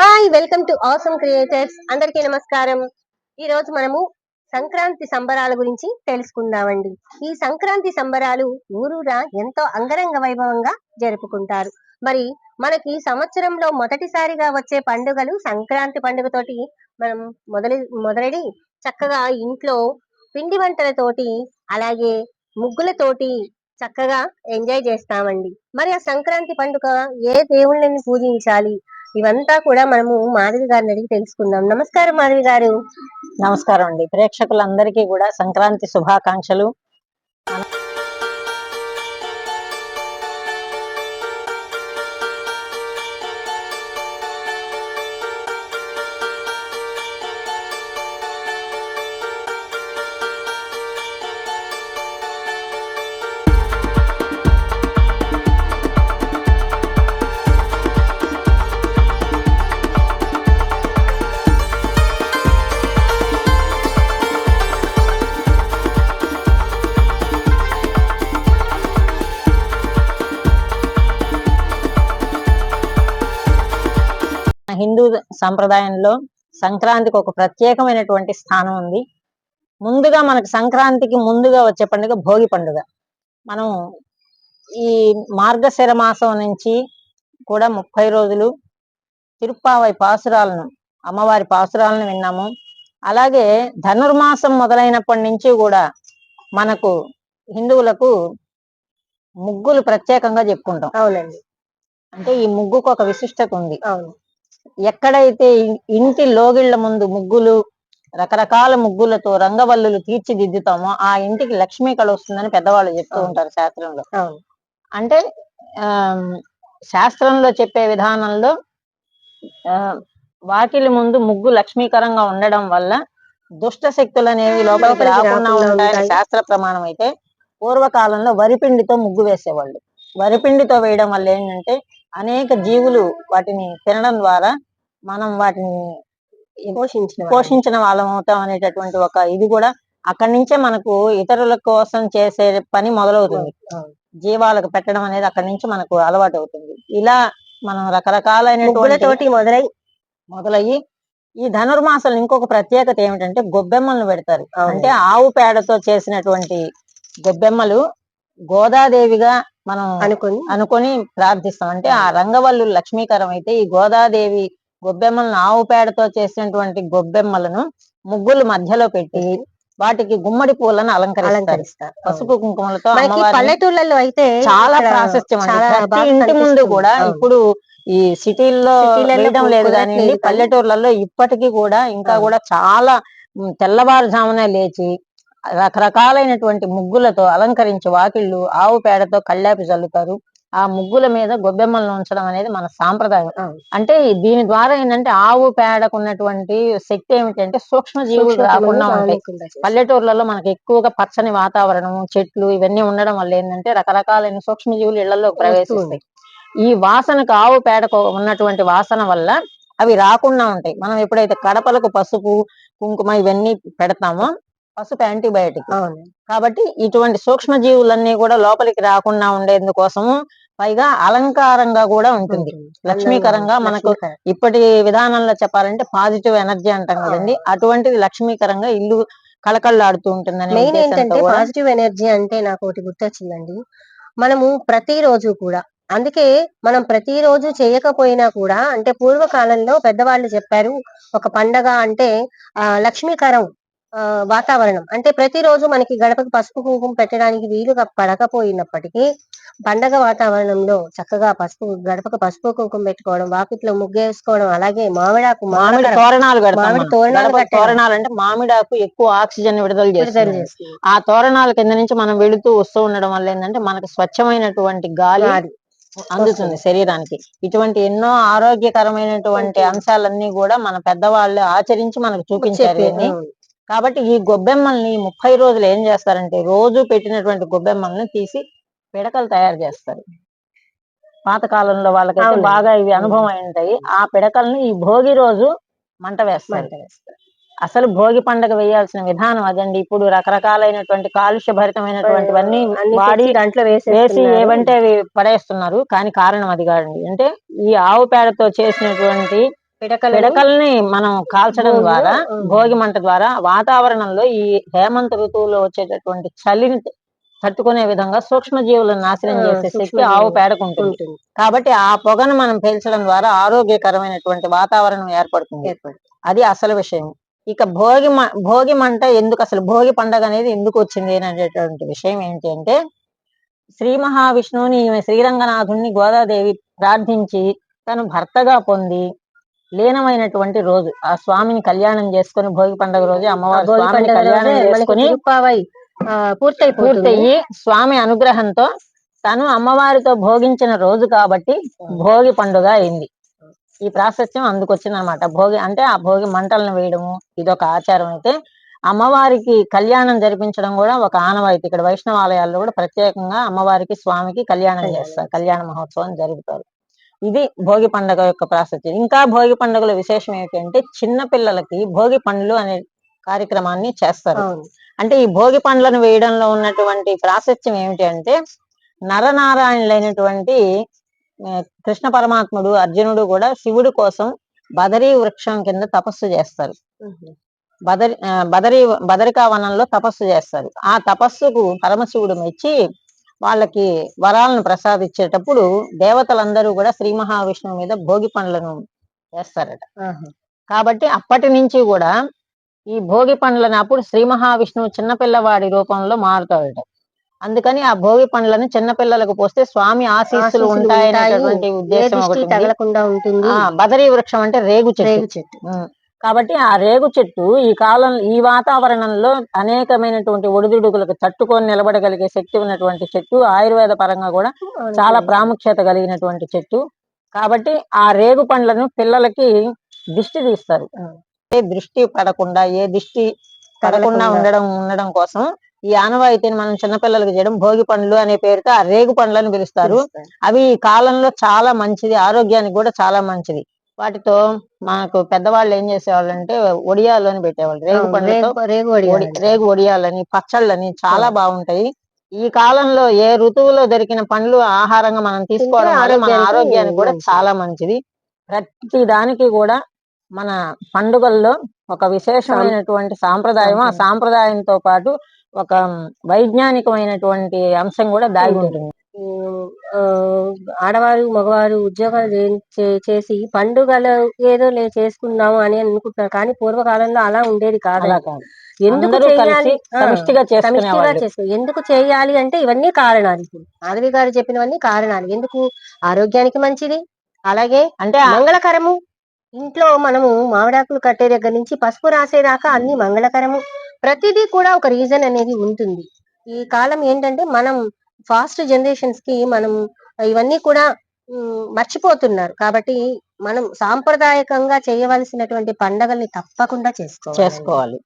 Hi welcome to awesome creators అందరికీ నమస్కారం. ఈ రోజు మనము సంక్రాంతి సంబరాల గురించి తెలుసుకుందామండి. ఈ సంక్రాంతి సంబరాలు ఊరూరా ఎంతో అంగరంగ వైభవంగా జరుపుకుంటారు. మరి మనకి సంవత్సరంలో మొదటిసారిగా వచ్చే పండుగలు సంక్రాంతి పండుగతోటి మనం మొదలు మొదలడి చక్కగా ఇంట్లో పిండి వంటలతోటి అలాగే ముగ్గులతోటి చక్కగా ఎంజాయ్ చేస్తామండి. మరి ఆ సంక్రాంతి పండుగ ఏ దేవుళ్ళని పూజించాలి? ఇవంతా కూడా మనము మాధవి గారిని అడిగి తెలుసుకుందాం. నమస్కారం మాధవి గారు. నమస్కారం అండి. ప్రేక్షకులందరికీ కూడా సంక్రాంతి శుభాకాంక్షలు. సంప్రదాయంలో సంక్రాంతికి ఒక ప్రత్యేకమైనటువంటి స్థానం ఉంది. ముందుగా మనకు సంక్రాంతికి ముందుగా వచ్చే పండుగ భోగి పండుగ. మనం ఈ మార్గశిర మాసం నుంచి కూడా ముప్పై రోజులు తిరుప్పావై పాసురాలను అమ్మవారి పాసురాలను విన్నాము. అలాగే ధనుర్మాసం మొదలైనప్పటి నుంచి కూడా మనకు హిందువులకు ముగ్గులు ప్రత్యేకంగా చెప్పుకుంటాం. అవునండి. అంటే ఈ ముగ్గుకు ఒక విశిష్టత ఉంది. అవును. ఎక్కడైతే ఇంటి లోగిళ్ళ ముందు ముగ్గులు రకరకాల ముగ్గులతో రంగవల్లులు తీర్చిదిద్దుతామో ఆ ఇంటికి లక్ష్మీ కళ వస్తుందని పెద్దవాళ్ళు చెప్తూ. ఉంటారు శాస్త్రంలో అంటే ఆ శాస్త్రంలో చెప్పే విధానంలో ఆ వాకిలి ముందు ముగ్గు లక్ష్మీకరంగా ఉండడం వల్ల దుష్ట శక్తులు అనేవి లోపలికి రాకుండా ఉంటాయని ఉంటాయి. శాస్త్ర ప్రమాణం అయితే పూర్వకాలంలో వరిపిండితో ముగ్గు వేసేవాళ్ళు వరిపిండితో వేయడం వల్ల ఏంటంటే అనేక జీవులు వాటిని తినడం ద్వారా మనం వాటిని పోషించిన. పోషించిన వాళ్ళం అవుతాం అనేటటువంటి ఒక ఇది కూడా అక్కడి నుంచే మనకు ఇతరుల కోసం చేసే పని మొదలవుతుంది. జీవాలకు పెట్టడం అనేది అక్కడి నుంచి మనకు అలవాటు అవుతుంది ఇలా మనం రకరకాలైనటువంటి మొదలై మొదలయ్యి ఈ ధనుర్మాసం ఇంకొక ప్రత్యేకత ఏమిటంటే గొబ్బెమ్మలను పెడతారు. అంటే ఆవు పేడతో చేసినటువంటి గొబ్బెమ్మలు గోదాదేవిగా మనం అనుకుని అనుకొని ప్రార్థిస్తాం అంటే ఆ రంగవల్లు లక్ష్మీకరం అయితే ఈ గోదాదేవి గొబ్బెమ్మలను ఆవు పేడతో చేసినటువంటి గొబ్బెమ్మలను ముగ్గులు మధ్యలో పెట్టి వాటికి గుమ్మడి పూలను అలంకరిస్తారు. పసుపు కుంకుమలతో పల్లెటూళ్ళలో అయితే చాలా ప్రాశస్త్యం ఇంటి ముందు. కూడా. ఇప్పుడు ఈ సిటీల్లో వేయడం లేదు కానీ. పల్లెటూర్లలో ఇప్పటికీ కూడా ఇంకా. కూడా చాలా తెల్లవారుజామునే లేచి రకరకాలైనటువంటి ముగ్గులతో అలంకరించి వాకిళ్ళు ఆవు పేడతో కళ్ళాపి చల్లుతారు ఆ ముగ్గుల మీద గొబ్బెమ్మలను ఉంచడం అనేది మన సాంప్రదాయం. అంటే దీని ద్వారా ఏంటంటే ఆవు పేడకు ఉన్నటువంటి శక్తి ఏమిటంటే సూక్ష్మ జీవులు సూక్ష్మ రాకుండా ఉంటాయి. పల్లెటూర్లలో మనకి ఎక్కువగా పచ్చని వాతావరణం చెట్లు ఇవన్నీ ఉండడం వల్ల ఏంటంటే రకరకాలైన సూక్ష్మజీవులు ఇళ్ళలో ప్రవేశిస్తాయి. ఈ వాసనకు ఆవు పేడకు ఉన్నటువంటి వాసన వల్ల అవి రాకుండా ఉంటాయి. మనం ఎప్పుడైతే కడపలకు పసుపు కుంకుమ ఇవన్నీ పెడతామో పసుపు యాంటీబయాటిక్. కాబట్టి ఇటువంటి సూక్ష్మజీవులన్నీ కూడా లోపలికి రాకుండా ఉండేందుకోసము పైగా అలంకారంగా కూడా ఉంటుంది. లక్ష్మీకరంగా మనకు. ఇప్పటి విధానంలో చెప్పాలంటే పాజిటివ్ ఎనర్జీ అంటాం కదండి. అటువంటిది లక్ష్మీకరంగా ఇల్లు కళకళలాడుతూ ఉంటుందనే మెయిన్ ఏంటంటే పాజిటివ్ ఎనర్జీ అంటే నాకు ఒకటి గుర్తొచ్చిందండి. మనము ప్రతిరోజు కూడా అందుకే మనం ప్రతిరోజు చేయకపోయినా కూడా అంటే పూర్వకాలంలో పెద్దవాళ్ళు చెప్పారు ఒక పండగ అంటే ఆ లక్ష్మీకరం. వాతావరణం అంటే ప్రతిరోజు మనకి గడపకి పసుపు కుంకుమ పెట్టడానికి వీలుగా పడకపోయినప్పటికీ పండగ వాతావరణంలో చక్కగా పసుపు గడపకు పసుపు కుంకుమ పెట్టుకోవడం వాకిట్లో ముగ్గేసుకోవడం అలాగే మామిడాకు మామిడి తోరణాలు మామిడి. తోరణాలు. తోరణాలు అంటే మామిడాకు ఎక్కువ ఆక్సిజన్ విడుదల చేస్తుంది. ఆ తోరణాల కింద నుంచి మనం వెళుతూ వస్తూ ఉండడం వల్ల ఏంటంటే మనకు స్వచ్ఛమైనటువంటి గాలి అందుతుంది శరీరానికి ఇటువంటి ఎన్నో ఆరోగ్యకరమైనటువంటి అంశాలన్నీ కూడా మన పెద్దవాళ్ళు ఆచరించి మనకు చూపించారు. కాబట్టి ఈ గొబ్బెమ్మల్ని ముప్పై రోజులు ఏం చేస్తారంటే రోజు పెట్టినటువంటి గొబ్బెమ్మల్ని తీసి పిడకలు తయారు చేస్తారు పాత కాలంలో వాళ్ళకైతే. బాగా ఇవి. అనుభవం అయి ఉంటాయి ఆ పిడకల్ని ఈ భోగి రోజు మంట వేస్తారు. అసలు భోగి పండగ వేయాల్సిన విధానం అదండి ఇప్పుడు రకరకాలైనటువంటి కాలుష్య భరితమైనటువంటివన్నీ వాడి దాంట్లో వేసి. ఏవంటే అవి పడేస్తున్నారు కానీ కారణం అది కాదండి అంటే ఈ ఆవు పేడతో చేసినటువంటి పిడకల్ని మనం కాల్చడం ద్వారా. భోగి మంట ద్వారా వాతావరణంలో ఈ హేమంత ఋతువులో వచ్చేటటువంటి చలిని తట్టుకునే విధంగా సూక్ష్మ జీవులను నాశనం చేసే శక్తి ఆవు పేడకు ఉంటుంది. ఉంటుంది కాబట్టి ఆ పొగను మనం పీల్చడం ద్వారా ఆరోగ్యకరమైనటువంటి వాతావరణం ఏర్పడుతుంది. అది అసలు విషయం. ఇక భోగి భోగి మంట ఎందుకు అసలు భోగి పండగ అనేది ఎందుకు వచ్చింది అనేటటువంటి విషయం ఏంటి అంటే శ్రీ మహావిష్ణువుని ఈమె శ్రీరంగనాథుని గోదాదేవి ప్రార్థించి తను భర్తగా పొంది లీనమైనటువంటి రోజు. ఆ స్వామిని కళ్యాణం చేసుకొని భోగి పండగ రోజు అమ్మవారి స్వామిని కళ్యాణం చేసుకొని పూర్తయిపోతుంది. పూర్తయి స్వామి అనుగ్రహంతో తను అమ్మవారితో భోగించిన రోజు కాబట్టి భోగి పండుగ అయింది. ఈ ప్రాశస్త్యం అందుకొచ్చింది అనమాట భోగి అంటే ఆ భోగి మంటలను వేయడము ఇదొక ఆచారం అయితే అమ్మవారికి కళ్యాణం జరిపించడం కూడా ఒక ఆనవాయితీ. ఇక్కడ వైష్ణవ ఆలయాల్లో కూడా ప్రత్యేకంగా అమ్మవారికి స్వామికి కళ్యాణం కళ్యాణం. చేస్తారు. కళ్యాణ మహోత్సవం జరుపుతారు. ఇది భోగి పండుగ యొక్క ప్రాశస్త్యం ఇంకా భోగి పండుగల విశేషం ఏంటంటే చిన్న పిల్లలకి భోగి పండ్లు అనే కార్యక్రమాన్ని చేస్తారు. అంటే ఈ భోగి పండ్లను వేయడంలో ఉన్నటువంటి ప్రాశస్త్యం ఏమిటి అంటే నరనారాయణులైనటువంటి కృష్ణ పరమాత్ముడు అర్జునుడు కూడా శివుడి కోసం బదరీ వృక్షం కింద తపస్సు చేస్తారు. బదరి బదరి బదరికా వనంలో తపస్సు చేస్తారు. ఆ తపస్సుకు పరమశివుడు మెచ్చి వాళ్ళకి వరాలను ప్రసాదించేటప్పుడు దేవతలందరూ కూడా శ్రీ మహావిష్ణువు మీద భోగి పండ్లను వేస్తారట. కాబట్టి అప్పటి నుంచి కూడా ఈ భోగి పండ్లను అప్పుడు శ్రీ మహావిష్ణువు చిన్నపిల్లవాడి రూపంలో మారుతాడట అందుకని ఆ భోగి పండ్లను చిన్నపిల్లలకు పోస్తే స్వామి ఆశీస్సులు ఆశీస్సులు ఉంటాయనేటటువంటి ఉంటాయి. ఏ ఉద్దేశం ఒకటి బదరీ వృక్షం అంటే రేగు చెట్టు. కాబట్టి ఆ రేగు చెట్టు ఈ కాలం ఈ వాతావరణంలో అనేకమైనటువంటి ఒడిదుడుకులకు తట్టుకొని నిలబడగలిగే శక్తి ఉన్నటువంటి చెట్టు ఆయుర్వేద పరంగా కూడా చాలా ప్రాముఖ్యత కలిగినటువంటి చెట్టు కాబట్టి ఆ రేగు పండ్లను పిల్లలకి దిష్టి తీస్తారు. ఏ దృష్టి పడకుండా ఏ దిష్టి పడకుండా. ఉండడం ఉండడం కోసం ఈ ఆనవాయితీని మనం చిన్నపిల్లలకు చేయడం భోగి పండ్లు అనే పేరుతో ఆ రేగు పండ్లను పిలుస్తారు. అవి ఈ కాలంలో చాలా మంచిది ఆరోగ్యానికి కూడా చాలా మంచిది వాటితో మనకు పెద్దవాళ్ళు ఏం చేసేవాళ్ళు అంటే ఒడియాలని పెట్టేవాళ్ళు రేగు పండ్లతో రేగు- ఒడియాలని పచ్చళ్ళని చాలా. బాగుంటాయి ఈ కాలంలో ఏ ఋతువులో దొరికిన పండ్లు ఆహారంగా మనం తీసుకోవడం వల్ల మన ఆరోగ్యానికి కూడా. చాలా మంచిది ప్రతి దానికి కూడా మన పండుగల్లో ఒక విశేషమైనటువంటి సాంప్రదాయం ఆ సాంప్రదాయం. సాంప్రదాయంతో పాటు ఒక వైజ్ఞానికమైనటువంటి అంశం కూడా దాగి ఉంటుంది. ఆడవారు మగవారు ఉద్యోగాలు చేసి పండుగలు ఏదో లే చేసుకుందాము అని అనుకుంటున్నారు. కానీ పూర్వకాలంలో అలా ఉండేది కాదు. ఎందుకు చేయాలి? సమిష్టిగా చేసుకో ఎందుకు చేయాలి అంటే ఇవన్నీ కారణాలు ఇప్పుడు. మాధవి గారు చెప్పినవన్నీ కారణాలు. ఎందుకు? ఆరోగ్యానికి మంచిది. అలాగే అంటే మంగళకరము. ఇంట్లో మనము మామిడాకులు కట్టే దగ్గర నుంచి పసుపు రాసేదాకా అన్ని మంగళకరము. ప్రతిదీ కూడా ఒక రీజన్ అనేది ఉంటుంది. ఈ కాలం ఏంటంటే మనం ఫాస్ట్ జనరేషన్స్కి మనం ఇవన్నీ కూడా మర్చిపోతున్నారు. కాబట్టి మనం సాంప్రదాయకంగా చేయవలసినటువంటి పండగల్ని తప్పకుండా చేసుకోవాలి చేసుకోవాలి.